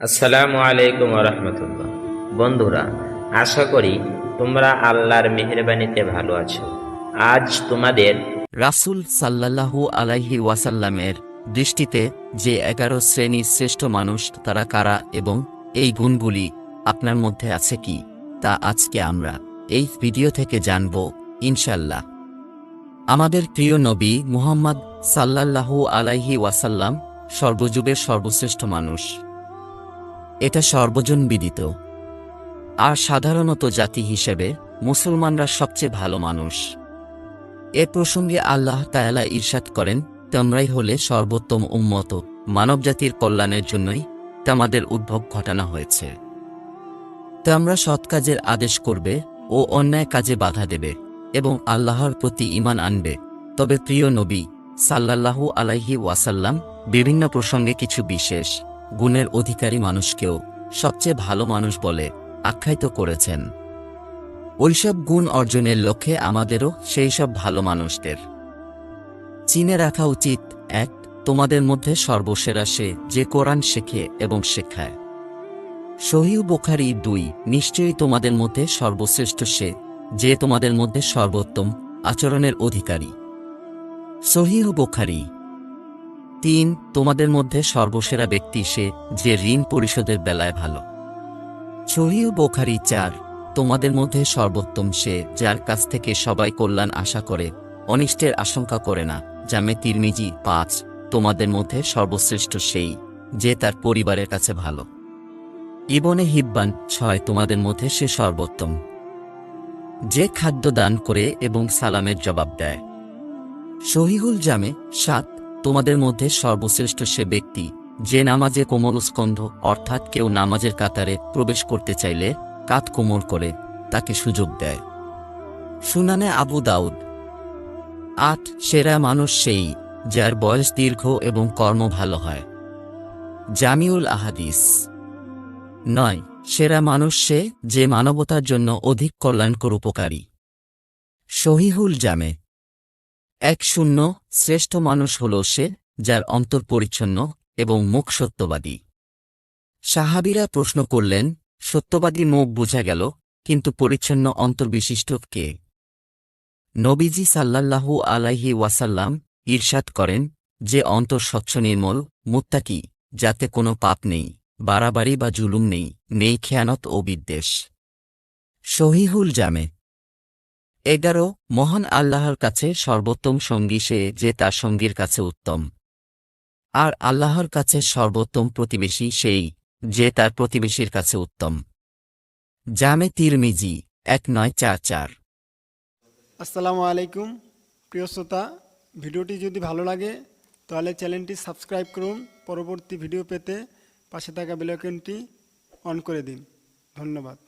আসসালামু আলাইকুম রহমতুল্লাহ। বন্ধুরা, আশা করি তোমরা আল্লাহর মেহরবানিতে ভালো আছো। আজ তোমাদের রাসূল সাল্লাল্লাহু আলাইহি ওয়াসাল্লামের দৃষ্টিতে যে এগারো শ্রেণির শ্রেষ্ঠ মানুষ তারা কারা এবং এই গুণগুলি আপনার মধ্যে আছে কি, তা আজকে আমরা এই ভিডিও থেকে জানব ইনশাল্লাহ আমাদের প্রিয় নবী মুহাম্মদ সাল্লাল্লাহু আলাইহি ওয়াসাল্লাম সর্বযুগের সর্বশ্রেষ্ঠ মানুষ। এটা সর্বজন বিদিত। আর সাধারণত জাতি হিসেবে মুসলমানরা সবচেয়ে ভালো মানুষ। এ প্রসঙ্গে আল্লাহ তায়ালা ঈর্ষাদ করেন, তোমরাই হলে সর্বোত্তম উম্মত। মানবজাতির কল্যাণের জন্যই তোমাদের উদ্ভব ঘটানো হয়েছে। তোমরা সৎ কাজের আদেশ করবে ও অন্যায় কাজে বাধা দেবে এবং আল্লাহর প্রতি ঈমান আনবে। তবে প্রিয় নবী সাল্লাল্লাহু আলাইহি ওয়াসাল্লাম বিভিন্ন প্রসঙ্গে কিছু বিশেষ গুণের অধিকারী মানুষকেও সবচেয়ে ভালো মানুষ বলে আখ্যায়িত করেছেন। ওইসব গুণ অর্জনের লক্ষ্যে আমাদেরও সেই সব ভালো মানুষদের। চিনে রাখা উচিত, এক, তোমাদের মধ্যে সর্বসেরা সে যে কোরআন শেখে এবং শেখায়। সহিউ বোখারি দুই, নিশ্চয়ই তোমাদের মধ্যে সর্বশ্রেষ্ঠ সে যে তোমাদের মধ্যে সর্বোত্তম আচরণের অধিকারী। সহিহ বোখারি তিন, তোমাদের মধ্যে সর্বসেরা ব্যক্তি সে, যে ঋণ পরিশোধের বেলায় ভালো। সহিহ বোখারি চার, তোমাদের মধ্যে সর্বোত্তম সে, যার কাছ থেকে সবাই কল্যাণ আশা করে, অনিষ্টের আশঙ্কা করে না, জামে তিরমিজি পাঁচ, তোমাদের মধ্যে সর্বশ্রেষ্ঠ সেই, যে তার পরিবারের কাছে ভালো। ইবনে হিব্বান ছয়, তোমাদের মধ্যে সে সর্বোত্তম। যে খাদ্য দান করে এবং সালামের জবাব দেয়। শহীহুল জামে সাত তোমাদের মধ্যে সর্বশ্রেষ্ঠ সে ব্যক্তি, যে নামাজে কোমল স্কন্ধ, অর্থাৎ কেউ নামাজের কাতারে প্রবেশ করতে চাইলে কাত কোমর করে, তাকে সুযোগ দেয়। সুনানে আবু দাউদ। আট, সেরা মানুষ সেই, যার বয়স দীর্ঘ এবং কর্ম ভালো হয়। জামিউল আহাদিস। নয়, সেরা মানুষ সে, যে মানবতার জন্য অধিক কল্যাণকর উপকারী। সহিহুল জামে। এক শূন্য শ্রেষ্ঠ মানুষ হল সে, যার অন্তর পরিচ্ছন্ন এবং মুখ সত্যবাদী। সাহাবিরা প্রশ্ন করলেন, সত্যবাদী মুখ বোঝা গেল, কিন্তু পরিচ্ছন্ন অন্তর্বিশিষ্ট কে? নবীজি সাল্লাল্লাহু আলাইহি ওয়াসাল্লাম ঈর্ষাদ করেন, যে অন্তর স্বচ্ছ নির্মল, মুত্তাকি, যাতে কোনো পাপ নেই, বাড়াবাড়ি বা জুলুম নেই নেই খেয়ানত ও বিদ্বেষ। সহিহুল জামে এগারো, মহান আল্লাহর কাছে সর্বোত্তম সঙ্গী সে যে তার সঙ্গীর কাছে উত্তম। আর আল্লাহর কাছে সর্বোত্তম প্রতিবেশী সেই যে তার প্রতিবেশীর কাছে উত্তম। জামে তিরমিজি, এক নয় চার চার। আসসালামু আলাইকুম, প্রিয় শ্রোতা। ভিডিওটি যদি ভালো লাগে, তাহলে চ্যানেলটি সাবস্ক্রাইব করুন। পরবর্তী ভিডিও পেতে পাশে থাকা বেলাইকনটি অন করে দিন। ধন্যবাদ।